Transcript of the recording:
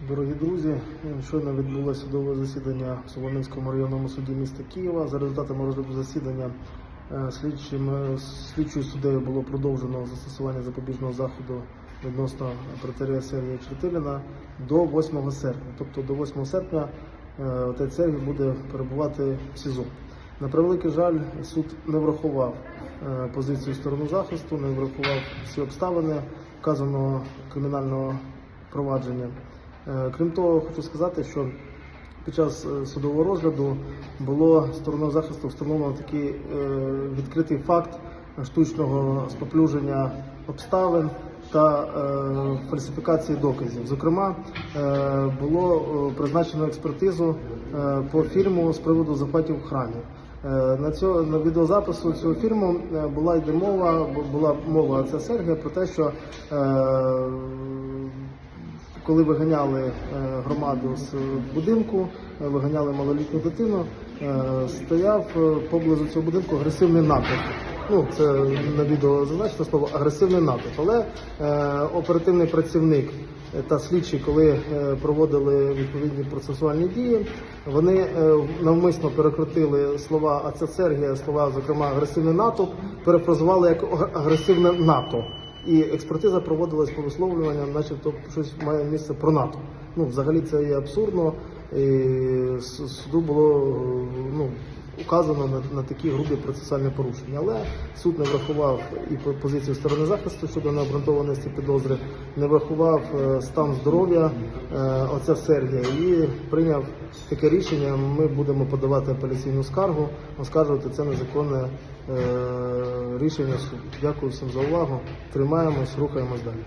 Дорогі друзі, щойно відбулося судове засідання в Солом'янському районному суді міста Києва. За результатами розгляду засідання е, е, слідчою суддею було продовжено застосування запобіжного заходу відносно протерія Сергія Чертиліна до 8 серпня. Тобто до 8 серпня е, отець Сергій буде перебувати в СІЗО. На превеликий жаль, суд не врахував позицію сторони захисту, не врахував всі обставини вказаного кримінального провадження. Е, Крім того, хочу сказати, що під час е, судового розгляду було стороною захисту встановлено такий е, відкритий факт штучного споплюження обставин та фальсифікації доказів. Зокрема, було призначено експертизу по фільму з приводу захватів в храмі. На цього на відеозапису цього фільму була йде мова, бу- була мова отця Сергія про те, що коли виганяли е, громаду з будинку, е, виганяли малолітню дитину, е, стояв поблизу цього будинку агресивний натовп. Ну, це на відео зазначено слово агресивний натовп. Але оперативний працівник та слідчі, коли проводили відповідні процесуальні дії, вони навмисно перекрутили слова отця Сергія, слова, зокрема, агресивний натовп, перефразували як агресивне НАТО. І експертиза проводилась по висловлюванням, начебто щось має місце про НАТО. Ну, взагалі це є абсурдно. І суду було е, ну, указано на, на такі грубі процесуальні порушення. Але суд не врахував і по- позицію сторони захисту щодо необґрунтованості підозри, не врахував е, стан здоров'я е, отця Сергія і прийняв таке рішення. Ми будемо подавати апеляційну скаргу, оскаржувати це незаконне е, рішення суду. Дякую всім за увагу. Тримаємось, рухаємось далі.